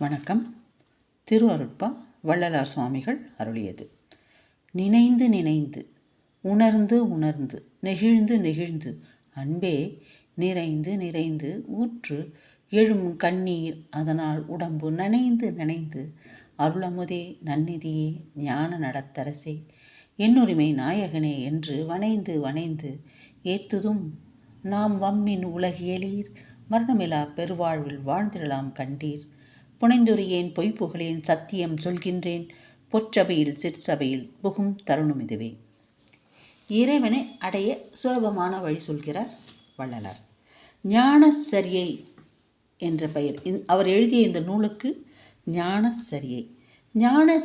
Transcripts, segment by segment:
வணக்கம். திருவருட்பா வள்ளலார் சுவாமிகள் அருளியது. நினைந்து நினைந்து உணர்ந்து உணர்ந்து நெகிழ்ந்து நெகிழ்ந்து அன்பே நிறைந்து நிறைந்து ஊற்று எழும் கண்ணீர் அதனால் உடம்பு நனைந்து நனைந்து அருளமுதே நன்னிதியே ஞான நடத்தரசே என்னுரிமை நாயகனே என்று வனைந்து வனைந்து ஏத்துதும் நாம் வம்மின் உலகியலீர் மரணமிலா பெருவாழ்வில் வாழ்ந்திடலாம் கண்டீர். புனைந்துரையேன் பொய்ப்புகளேன் சத்தியம் சொல்கின்றேன். பொற்சபையில் சிற்சபையில் புகும் தருணம் இதுவே. இறைவனை அடைய சுலபமான வழி சொல்கிறார் வள்ளலார். ஞானசரியை என்ற பெயர். இந்- அவர் எழுதிய இந்த நூலுக்கு ஞான சரியை ஞான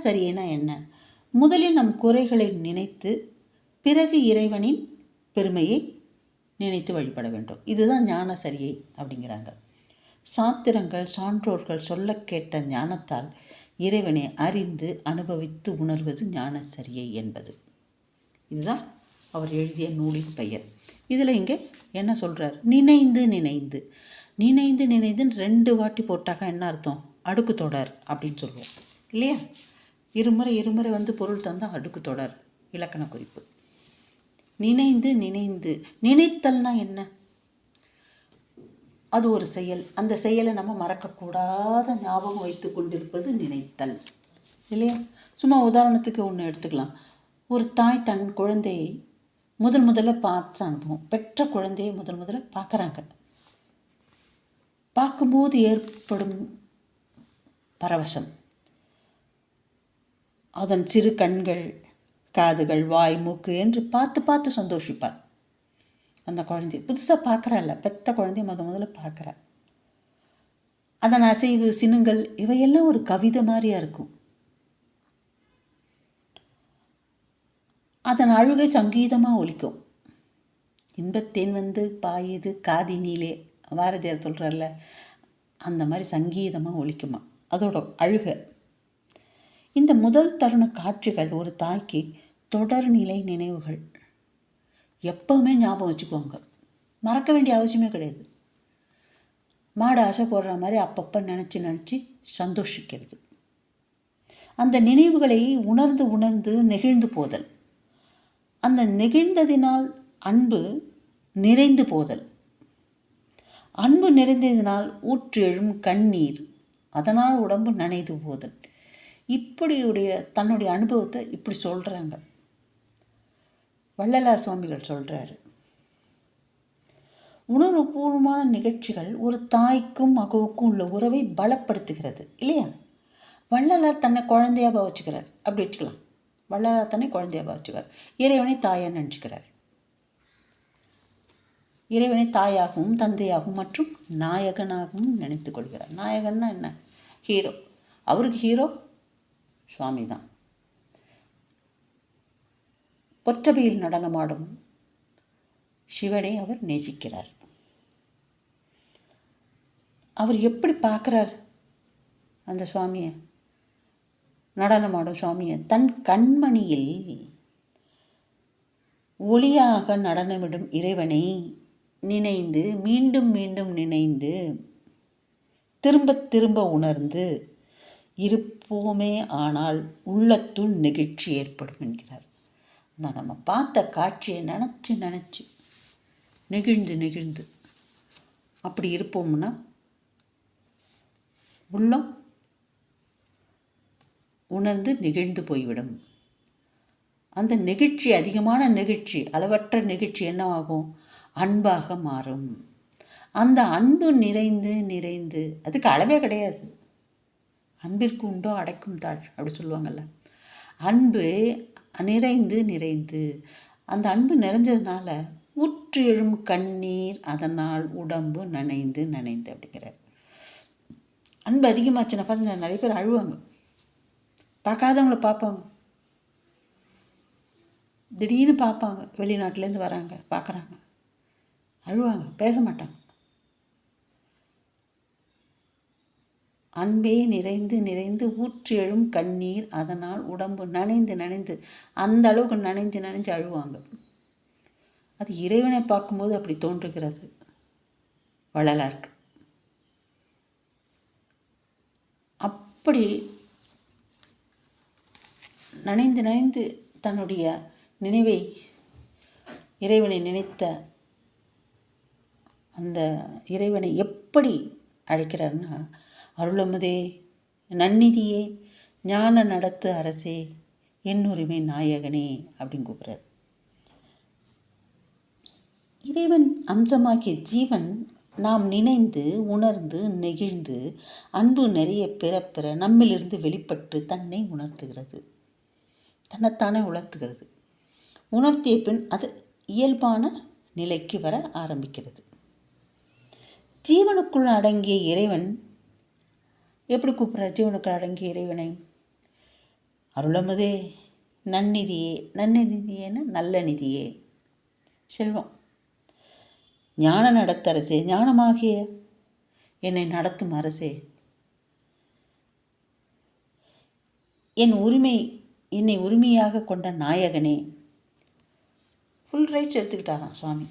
என்ன? முதலில் நம் குறைகளை நினைத்து பிறகு இறைவனின் பெருமையை நினைத்து வழிபட வேண்டும். இதுதான் ஞானசரியை அப்படிங்கிறாங்க. சாத்திரங்கள் சான்றோர்கள் சொல்லக் கேட்ட ஞானத்தால் இறைவனை அறிந்து அனுபவித்து உணர்வது ஞான சரியை என்பது. இதுதான் அவர் எழுதிய நூலின் பெயர். இதில் இங்கே என்ன சொல்கிறார் நினைந்து நினைந்து. நினைந்து நினைந்துன்னு ரெண்டு வாட்டி போட்டாக என்ன அர்த்தம்? அடுக்கு தொடர் அப்படின்னு சொல்லுவோம். இல்லையா? இருமுறை இருமுறை வந்து பொருள் தந்தால் அடுக்கு தொடர் இலக்கண குறிப்பு. நினைந்து நினைந்து. நினைத்தல்னா என்ன? அது ஒரு செயல். அந்த செயலை நம்ம மறக்கக்கூடாத ஞாபகம் வைத்து கொண்டிருப்பது நினைத்தல். இல்லையா? சும்மா உதாரணத்துக்கு ஒன்று எடுத்துக்கலாம். ஒரு தாய் தன் குழந்தையை முதல் முதல்ல பார்த்த அனுபவம். பெற்ற குழந்தையை முதல் முதல்ல பார்க்குறாங்க. பார்க்கும்போது ஏற்படும் பரவசம். அதன் சிறு கண்கள் காதுகள் வாய் மூக்கு என்று பார்த்து பார்த்து சந்தோஷிப்பார். அந்த குழந்தைய. புதுசாக பார்க்குறாள்ல பெத்த குழந்தைய முத முதல்ல பார்க்குற. அதன் அசைவு சினுங்கள் இவையெல்லாம் ஒரு கவிதை மாதிரியாக இருக்கும். அதன் அழுகை சங்கீதமாக ஒழிக்கும் இன்பத்தேன் வந்து பாயுது காதினிலே. பாரதியார் சொல்கிறார்ல அந்த மாதிரி சங்கீதமாக ஒழிக்குமா அதோட அழுகை. இந்த முதல் தருண காட்சிகள் ஒரு தாய்க்கு தொடர்நிலை நினைவுகள். எப்போவுமே ஞாபகம் வச்சுக்கோங்க. மறக்க வேண்டிய அவசியமே கிடையாது. மாடு ஆசை போடுற மாதிரி அப்பப்போ நினச்சி நினச்சி சந்தோஷிக்கிறது. அந்த நினைவுகளை உணர்ந்து உணர்ந்து நெகிழ்ந்து போதல். அந்த நெகிழ்ந்ததினால் அன்பு நிறைந்து போதல். அன்பு நிறைந்ததினால் ஊற்று எழும் கண்ணீர். அதனால் உடம்பு நனைந்து போதல். இப்படியுடைய தன்னுடைய அனுபவத்தை இப்படி சொல்கிறாங்க வள்ளலார் சுவாமிகள் சொல்கிறாரு உணர்வுபூர்வமான நிகழ்ச்சிகள் ஒரு தாய்க்கும் மகவுக்கும் உள்ள உறவை பலப்படுத்துகிறது இல்லையா? வள்ளலார் தன்னை குழந்தையா வச்சுக்கிறார். அப்படி வச்சுக்கலாம். வள்ளலார் தன்னை குழந்தையாக வச்சுக்கிறார். இறைவனை தாயாக நினச்சிக்கிறார். இறைவனை தாயாகவும் தந்தையாகவும் மற்றும் நாயகனாகவும் நினைத்து கொள்கிறார். நாயகன்னா என்ன? ஹீரோ அவருக்கு ஹீரோ சுவாமி தான் பொற்றபையில் நடனமாடும் சிவனை அவர் நேசிக்கிறார். அவர் எப்படி பார்க்குறார் அந்த சுவாமியை? நடனமாடும் சுவாமியை. தன் கண்மணியில் ஒளியாக நடனமிடும் இறைவனை நினைந்து மீண்டும் மீண்டும் நினைந்து திரும்ப திரும்ப உணர்ந்து இருப்போமே ஆனால் உள்ளத்துள் நெகிழ்ச்சி ஏற்படும் என்கிறார். நான் நம்ம பார்த்த காட்சியை நினச்சி நினச்சி நெகிழ்ந்து நெகிழ்ந்து அப்படி இருப்போம்னா உள்ளம் உணர்ந்து நெகிழ்ந்து போய்விடும். அந்த நெகிழ்ச்சி அதிகமான நெகிழ்ச்சி அளவற்ற நெகிழ்ச்சி என்னவாகும்? அன்பாக மாறும். அந்த அன்பு நிறைந்து நிறைந்து அதுக்கு அளவே கிடையாது. அன்பிற்கு உண்டோ அடைக்கும் தாழ் அப்படி சொல்லுவாங்கள்ல அன்பு நிறைந்து நிறைந்து. அந்த அன்பு நிறைஞ்சதுனால ஊற்று எழும் கண்ணீர் அதனால் உடம்பு நனைந்து நனைந்து அப்படிங்கிறார். அன்பு அதிகமாச்சுன்னா பார்த்து நிறைய பேர் அழுவாங்க. பார்க்காதவங்கள பார்ப்பாங்க. திடீர்னு பார்ப்பாங்க. வெளிநாட்டிலேருந்து வராங்க பார்க்குறாங்க. அழுவாங்க பேச மாட்டாங்க. அன்பே நிறைந்து நிறைந்து ஊற்றி எழும் கண்ணீர் அதனால் உடம்பு நனைந்து நனைந்து அந்த அளவுக்கு நனைஞ்சு நனைஞ்சு அழுவாங்க. அது இறைவனை பார்க்கும்போது அப்படி தோன்றுகிறது. வள்ளலாருக்கு அப்படி நனைந்து நனைந்து தன்னுடைய நினைவை இறைவனை நினைத்த அந்த இறைவனை எப்படி அழைக்கிறார்னா அருளமுதே. நன்னிதியே ஞான நடத்து அரசே என்னுரிமை நாயகனே அப்படின்னு கூப்பிட்றார். இறைவன் அம்சமாகிய ஜீவன் நாம் நினைந்து உணர்ந்து நெகிழ்ந்து அன்பு நிறைய பெற பெற நம்மிலிருந்து வெளிப்பட்டு தன்னை உணர்த்துகிறது. தன்னைத்தானே உணர்த்துகிறது. உணர்த்திய பின் அது இயல்பான நிலைக்கு வர ஆரம்பிக்கிறது. ஜீவனுக்குள் அடங்கிய இறைவன் எப்படி கூப்பிட்ற? ஜீவனுக்கு அடங்கிய இறைவனை. அருளமுதே நன்னிதியே நன்னிதியேன்னு நல்ல நிதியே. செல்வம். ஞான நடத்தரசே ஞானமாகிய என்னை நடத்தும் அரசே. என் உரிமை என்னை உரிமையாக கொண்ட நாயகனே. ஃபுல் ரைட்ஸ் எடுத்துக்கிட்டாராம் சுவாமி.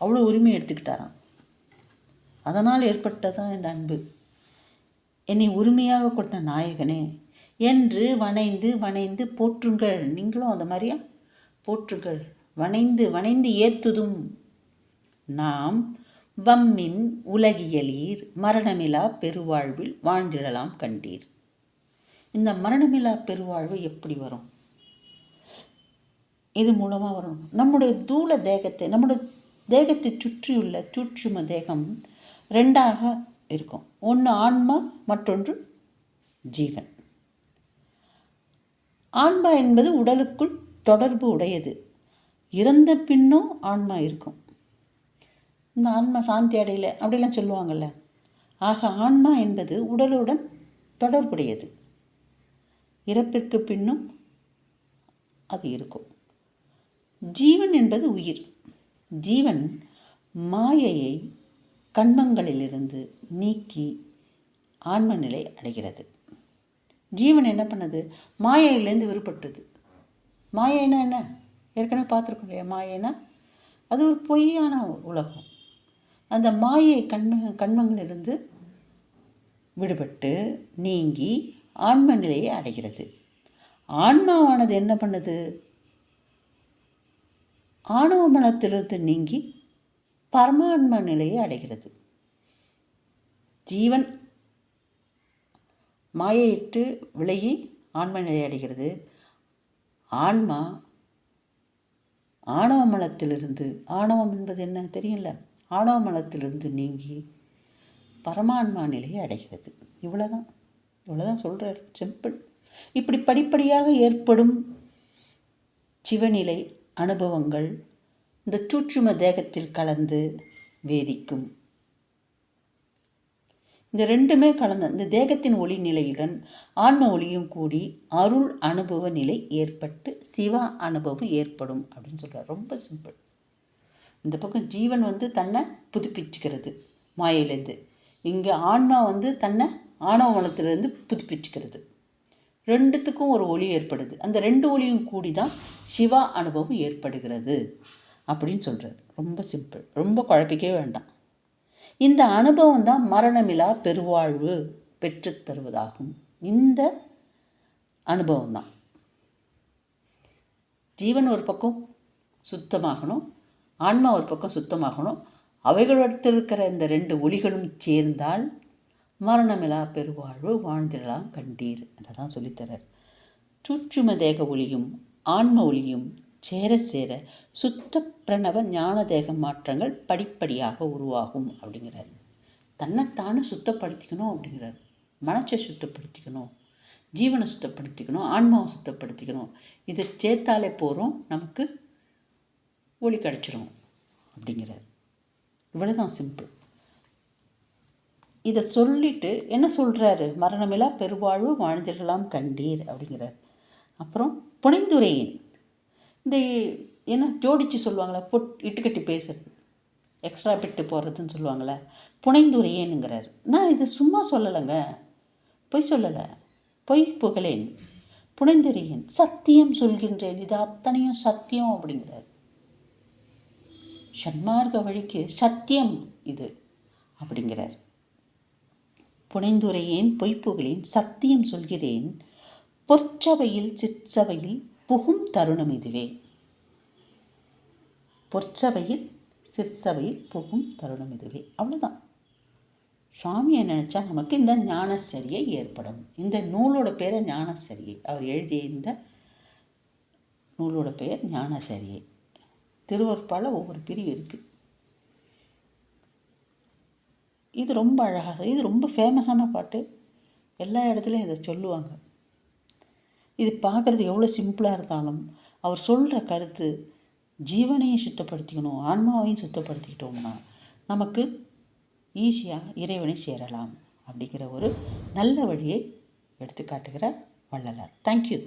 அவ்வளோ உரிமை எடுத்துக்கிட்டாராம். அதனால் ஏற்பட்டதான் இந்த அன்பு. என்னை உரிமையாக கொண்ட நாயகனே என்று வணைந்து வணைந்து போற்றுங்கள். நீங்களும் அந்த மாதிரியா? போற்றுங்கள். வணைந்து வணைந்து ஏத்துதும். நாம் வம்மின் உலகியலீர் மரணமிலா பெருவாழ்வில் வாழ்ந்திடலாம் கண்டீர். இந்த மரணமிலா பெருவாழ்வு எப்படி வரும்? இது மூலமாக வரும்? நம்முடைய தூள தேகத்தை நம்முடைய தேகத்தை சுற்றியுள்ள சூட்சும தேகம் ரெண்டாக இருக்கும். ஒன்று ஆன்மா மற்றொன்று ஜீவன். ஆன்மா என்பது உடலுக்குள் தொடர்பு உடையது. இறந்த பின்னும் ஆன்மா இருக்கும். இந்த ஆன்மா சாந்தி அடையல அப்படிலாம் சொல்லுவாங்கள்ல ஆக ஆன்மா என்பது உடலுடன் தொடர்புடையது. இறப்பிற்கு பின்னும் அது இருக்கும். ஜீவன் என்பது உயிர். ஜீவன் மாயையை கண்மங்களிலிருந்து நீக்கி ஆன்ம நிலை அடைகிறது. ஜீவன் என்ன பண்ணுது? மாயையிலேருந்து விருப்பட்டது மாயைனா என்ன? ஏற்கனவே பார்த்துருக்கோம் இல்லையா? மாயைனா அது ஒரு பொய்யான உலகம். அந்த மாயை கண்ம கண்மங்களிலிருந்து விடுபட்டு நீங்கி ஆன்ம நிலையை அடைகிறது. ஆன்மாவானது என்ன பண்ணுது? ஆணவ மனத்திலிருந்து நீங்கி பரமான்ம நிலையை அடைகிறது. ஜீவன் மாயையிட்டு விலகி ஆன்ம நிலையடைகிறது. ஆன்மா ஆணவ மலத்திலிருந்து ஆணவம் என்பது என்ன தெரியல ஆணவ மலத்திலிருந்து நீங்கி பரமான்மா நிலையை அடைகிறது. இவ்வளோதான் இவ்வளோதான் சொல்கிறார் சிம்பிள் இப்படி படிப்படியாக ஏற்படும் சிவநிலை அனுபவங்கள் இந்த சூட்சும தேகத்தில் கலந்து வேதிக்கும். இந்த ரெண்டுமே கலந்த இந்த தேகத்தின் ஒளி நிலையுடன் ஆன்ம ஒளியும் கூடி அருள் அனுபவ நிலை ஏற்பட்டு சிவா அனுபவம் ஏற்படும் அப்படின்னு சொல்கிறார் ரொம்ப சிம்பிள் இந்த பக்கம் ஜீவன் வந்து தன்னை புதுப்பிச்சுக்கிறது மாயிலேருந்து இங்கே ஆன்மா வந்து தன்னை ஆணவ மனத்திலேருந்து புதுப்பிச்சுக்கிறது. ரெண்டுத்துக்கும் ஒரு ஒளி ஏற்படுது. அந்த ரெண்டு ஒளியும் கூடி தான் சிவா அனுபவம் ஏற்படுகிறது அப்படின்னு சொல்கிறார் ரொம்ப சிம்பிள் ரொம்ப குழப்பிக்கவே வேண்டாம். இந்த அனுபவம் தான் மரணமிலா பெருவாழ்வு பெற்றுத் தருவதாகும். இந்த அனுபவம் தான். ஜீவன் ஒரு பக்கம் சுத்தமாகணும் ஆன்மா ஒரு பக்கம் சுத்தமாகணும். அவைகளிடத்தில் இருக்கிற இந்த ரெண்டு ஒளிகளும் சேர்ந்தால் மரணமிலா பெருவாழ்வு வாழ்ந்திடலாம் கண்டீர். அதை தான் சொல்லித்தரார் சூட்சும தேக ஒளியும் ஆன்ம ஒளியும் சேர சேர சுத்த பிரணவ ஞானதேக மாற்றங்கள் படிப்படியாக உருவாகும் அப்படிங்கிறார். தன்னைத்தானே சுத்தப்படுத்திக்கணும் அப்படிங்கிறார். மனசை சுத்தப்படுத்திக்கணும். ஜீவனை சுத்தப்படுத்திக்கணும். ஆன்மாவை சுத்தப்படுத்திக்கணும். இதை சேர்த்தாலே போகிறோம் நமக்கு ஒளி கிடச்சிரும் அப்படிங்கிறார். இவ்வளோதான் சிம்பிள் இதை சொல்லிட்டு என்ன சொல்கிறாரு மரணமில்லா பெருவாழ்வு வாழ்ந்திடலாம் கண்டீர் அப்படிங்கிறார். அப்புறம் புனைந்துரையின் இந்த என்ன ஜோடிச்சு சொல்லுவாங்களே பொட் இட்டுக்கட்டி பேசுறது. எக்ஸ்ட்ரா பிட்டு போடுறதுன்னு சொல்லுவாங்களே புனைந்துரையேனுங்கிறார் நான் இது சும்மா சொல்லலைங்க. பொய் சொல்லலை. பொய் புகழேன். புனைந்துரையேன் சத்தியம் சொல்கின்றேன். இது அத்தனையும் சத்தியம் அப்படிங்கிறார். சன்மார்க்க வழிக்கு சத்தியம் இது அப்படிங்கிறார். புனைந்துரையேன் பொய்ப்புகளேன் சத்தியம் சொல்கிறேன். பொற்சபையில் சிற்சபையில் புகும் தருணம் இதுவே. பொற்சபையில் சிற்சபையில் புகும் தருணம் இதுவே. அவ்வளோதான் சுவாமியை நினச்சா நமக்கு இந்த ஞானசரியை ஏற்படும். இந்த நூலோட பேரை ஞானசரியை. அவர் எழுதிய இந்த நூலோட பெயர் ஞானசரியை. திருவற்பால் ஒவ்வொரு பிரிவு இருக்குது இது ரொம்ப அழகாக இது ரொம்ப ஃபேமஸான பாட்டு. எல்லா இடத்துலையும் இதை சொல்லுவாங்க. இது பார்க்குறது எவ்வளோ சிம்பிளாக இருந்தாலும் அவர் சொல்கிற கருத்து ஜீவனையும் சுத்தப்படுத்திக்கணும் ஆன்மாவையும் சுத்தப்படுத்திக்கிட்டோம்னா நமக்கு ஈஸியாக இறைவனை சேரலாம் அப்படிங்கிற ஒரு நல்ல வழியை எடுத்து காட்டுகிறார் வள்ளலார் தேங்க்யூ